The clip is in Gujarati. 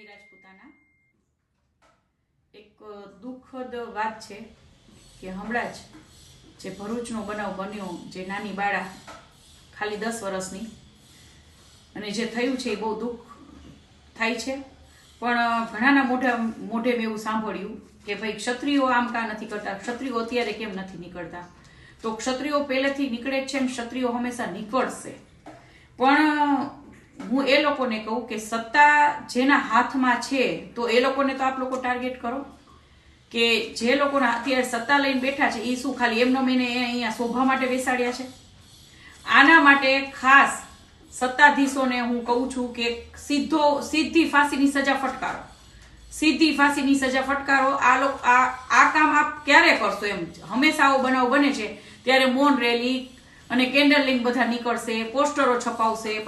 બનાસકાંઠાના એક દુઃખદ વાત છે કે હમણાં જ જે ભરૂચનો બનાવ બન્યો, જે નાની બાળા ખાલી દસ વર્ષની, અને જે થયું છે એ બહુ દુઃખ થાય છે. પણ ઘણાના મોઢા, મોઢે મેં એવું સાંભળ્યું કે ભાઈ ક્ષત્રિયો આમ કા નથી કરતા, ક્ષત્રિયો અત્યારે કેમ નથી નીકળતા? તો ક્ષત્રિયો પહેલેથી નીકળે જ છે ને ક્ષત્રિયો હંમેશા નીકળશે. પણ હું એ લોકોને કહું કે સત્તા જેના હાથમાં છે, તો એ લોકોને તો આપ લોકો ટાર્ગેટ કરો. કે જે લોકોના અત્યારે સત્તા લઈને બેઠા છે એ શું ખાલી એમનો મેને અહીંયા શોભા માટે બેસાડ્યા છે? આના માટે ખાસ સત્તાધીશોને હું કહું છું કે સીધો, સીધી ફાંસીની સજા ફટકારો. સીધી ફાંસીની સજા ફટકારો. આ લોકો આ આ કામ આપ ક્યારે કરશો એમ? હંમેશા આવો બનાવ બને છે. ત્યારે મૌન રેલી અને કેન્ડલ લિંક બધા નીકળશે, પોસ્ટરો છપાવશે